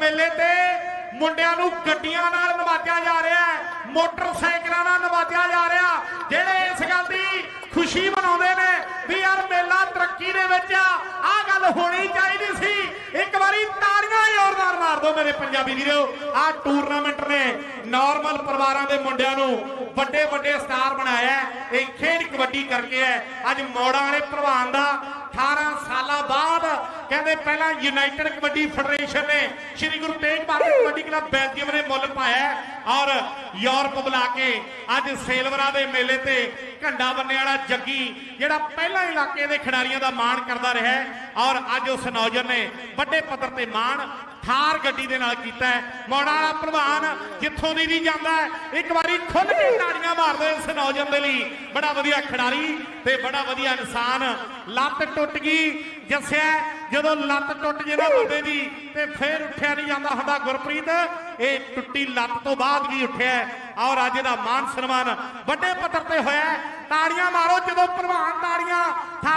ਮੇਲੇ ਤੇ ਮੁੰਡਿਆਂ ਨੂੰ ਗੱਡੀਆਂ ਨਾਲ ਨਵਾਜਿਆ ਜਾ ਰਿਹਾ ਹੈ, ਮੋਟਰਸਾਈਕਲਾਂ ਨਾਲ ਨਵਾਜਿਆ ਜਾ ਰਿਹਾ। ਜਿਹੜੇ ਇਸ ਗੱਲ ਦੀ ਖੁਸ਼ੀ ਮਨਾਉਂਦੇ ਨੇ ਵੀ ਯਾਰ ਮੇਲਾ ਤਰੱਕੀ ਦੇ ਵਿੱਚ ਆ ਆ ਗੱਲ ਹੋਣੀ ਚਾਹੀਦੀ ਸੀ। ਇੱਕ ਵਾਰੀ ਤਾੜੀਆਂ ਜ਼ੋਰਦਾਰ ਮਾਰ ਦਿਓ ਮੇਰੇ ਪੰਜਾਬੀ ਵੀਰੋ। ਆਹ ਟੂਰਨਾਮੈਂਟ ਨੇ ਨਾਰਮਲ ਪਰਿਵਾਰਾਂ ਦੇ ਮੁੰਡਿਆਂ ਨੂੰ ਵੱਡੇ ਵੱਡੇ ਸਟਾਰ ਬਣਾਇਆ ਇਹ ਖੇਡ ਕਬੱਡੀ ਕਰਕੇ ਹੈ। ਅੱਜ ਮੋੜਾ ਵਾਲੇ ਪ੍ਰਵਾਨ ਦਾ ਕਹਿੰਦੇ ਪਹਿਲਾਂ ਯੂਨਾਈਟਿਡ ਕਬੱਡੀ ਫੈਡਰੇਸ਼ਨ ਨੇ ਸ੍ਰੀ ਗੁਰੂ ਤੇਗ ਬਹਾਦਰ ਕਬੱਡੀ ਕਲੱਬ ਬੈਲਜੀਅਮ ਨੇ ਮੁੱਲ ਪਾਇਆ ਔਰ ਯੂਰਪ ਬੁਲਾ ਕੇ ਅੱਜ ਸੇਲਵਰਾ ਦੇ ਮੇਲੇ ਤੇ ਝੰਡਾ ਬੰਨੇ ਵਾਲਾ ਜੱਗੀ ਜਿਹੜਾ ਪਹਿਲਾਂ ਇਲਾਕੇ ਦੇ ਖਿਡਾਰੀਆਂ ਦਾ ਮਾਣ ਕਰਦਾ ਰਿਹਾ ਔਰ ਅੱਜ ਉਸ ਨੌਜਵਾਨ ਨੇ ਵੱਡੇ ਪੱਧਰ ਤੇ ਮਾਣ ਥਾਰ ਗੱਡੀ ਦੇ ਨਾਲ ਕੀਤਾ ਮੋੜਾ ਵਾਲਾ ਪ੍ਰਧਾਨ ਜਿੱਥੋਂ ਦੀ ਵੀ ਜਾਂਦਾ ਇੱਕ ਵਾਰੀ ਖੁੱਲ ਕੇ ਤਾੜੀਆਂ ਮਾਰਦੇ ਇਸ ਨੌਜਵਾਨ ਦੇ ਲਈ। ਬੜਾ ਵਧੀਆ ਖਿਡਾਰੀ ਤੇ ਬੜਾ ਵਧੀਆ ਇਨਸਾਨ। ਲੱਤ ਟੁੱਟ ਗਈ, ਜੱਸਿਆ ਜਦੋਂ ਲੱਤ ਟੁੱਟ ਜੇ ਨਾ ਬੰਦੇ ਦੀ, ਤੇ ਫੇਰ ਉੱਠਿਆ ਨਹੀਂ ਜਾਂਦਾ ਹੁੰਦਾ ਗੁਰਪ੍ਰੀਤ। ਇਹ ਟੁੱਟੀ ਲੱਤ ਤੋਂ ਬਾਅਦ ਵੀ ਉੱਠਿਆ ਔਰ ਅੱਜ ਦਾ ਮਾਨ ਸਨਮਾਨ ਵੱਡੇ ਪੱਧਰ ਤੇ ਹੋਇਆ ਤਾੜੀਆਂ ਮਾਰੋ ਜਦੋਂ ਪ੍ਰਵਾਨ ਤਾੜੀਆਂ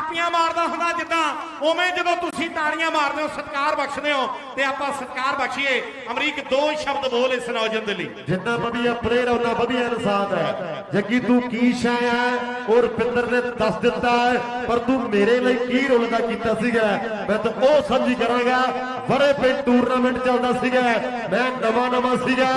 ਥਾਪੀਆਂ ਮਾਰਦਾ ਹੁੰਦਾ ਜਿੱਦਾਂ ਉਵੇਂ ਜਦੋਂ ਤੁਸੀਂ ਤਾੜੀਆਂ ਮਾਰਦੇ ਹੋ, ਸਤਿਕਾਰ ਬਖਸ਼ਦੇ ਹੋ ਤੇ ਆਪਾਂ ਸਤਿਕਾਰ ਬਖਸ਼ੀਏ। ਅਮਰੀਕ ਦੋ ਸ਼ਬਦ ਬੋਲ ਇਸ ਨੌਜਵਾਨ ਦੇ ਲਈ। ਜਿੰਨਾ ਵਧੀਆ ਪਲੇਅਰ ਉਹਨਾਂ ਵਧੀਆ ਇਨਸਾਨ ਹੈ। ਜੱਗੀ, ਤੂੰ ਕੀ ਸ਼ੈ ਹੈ? ਔਰ ਪਿੰਦਰ ਨੇ ਦੱਸ ਦਿੱਤਾ ਹੈ, ਪਰ ਤੂੰ ਮੇਰੇ ਲਈ ਕੀ ਰੋਲ ਦਾ ਕੀਤਾ ਸੀਗਾ? ਮੈਂ ਤਾਂ ਉਹ ਸਮਝੀ ਕਰਾਂਗਾ ਬੜੇ ਪਿੰਡ ਟੂਰਨਾਮੈਂਟ ਚੱਲਦਾ ਸੀਗਾ। ਮੈਂ ਨਵਾਂ ਨਵਾਂ ਸੀਗਾ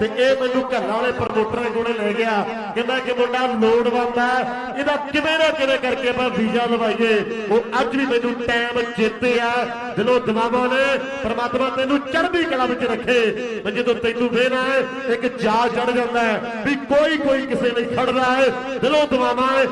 ਤੇ ਇਹ ਮੈਨੂੰ ਘੱਲਾਂ ਵਾਲੇ ਪ੍ਰਮੋਟਰਾਂ ਕੋਲੇ ਲੈ ਗਿਆ। ਕਹਿੰਦਾ ਕਿ ਮੁੰਡਾ ਲੋੜਵੰਦ ਹੈ। ਇਹਦਾ ਕਿਵੇਂ ਨਾ ਕਿਵੇਂ ਕਰਕੇ ਮੈਂ ਵੀਜ਼ਾ ਲਵਾ। ਲਵਾਈਏ ਉਹ ਅੱਜ ਵੀ ਮੈਨੂੰ ਟਾਈਮ ਚੇਤੇ ਆ ਦਿਲੋਂ ਦਿਮਾਗੋਂ ਨੇ ਪ੍ਰਮਾਤਮਾ ਤੈਨੂੰ ਚੜ੍ਹਦੀ ਕਲਾ ਵਿੱਚ ਰੱਖੇ। ਤੇ ਜਦੋਂ ਤੈਨੂੰ ਵੇਖਣਾ ਹੈ ਇੱਕ ਜਾਲ ਚੜ ਜਾਂਦਾ ਵੀ ਕੋਈ ਕੋਈ ਕਿਸੇ ਲਈ ਖੜਦਾ ਹੈ। ਦਿਲੋਂ ਦਵਾਵਾਂ ਹੈ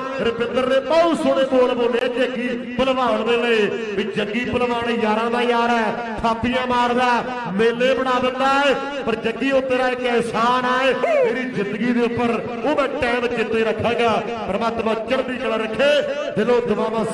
ਨੇ ਬਹੁਤ ਸੋਹਣੇ ਬੋਲ ਬੋਲੇ ਜੱਗੀ ਭਲਵਾਨ ਦੇ ਲਈ ਵੀ ਜੱਗੀ ਭਲਵਾਨ ਯਾਰਾਂ ਦਾ ਯਾਰ ਹੈ, ਥਾਪੀਆਂ ਮਾਰਦਾ ਮੇਲੇ ਬਣਾ ਦਿੰਦਾ ਹੈ। ਪਰ ਜੱਗੀ ਉਹ ਤੇਰਾ ਇੱਕ ਅਹਿਸਾਨ ਹੈ, ਤੇਰੀ ਜ਼ਿੰਦਗੀ ਦੇ ਉੱਪਰ ਉਹ ਮੈਂ ਟਾਈਮ ਚਿੱਤੇ ਰੱਖਾਂਗਾ। ਪ੍ਰਮਾਤਮਾ ਚੜ੍ਹਦੀ ਕਲਾ ਰੱਖੇ। ਦਿਲੋਂ ਦਵਾਵਾਂ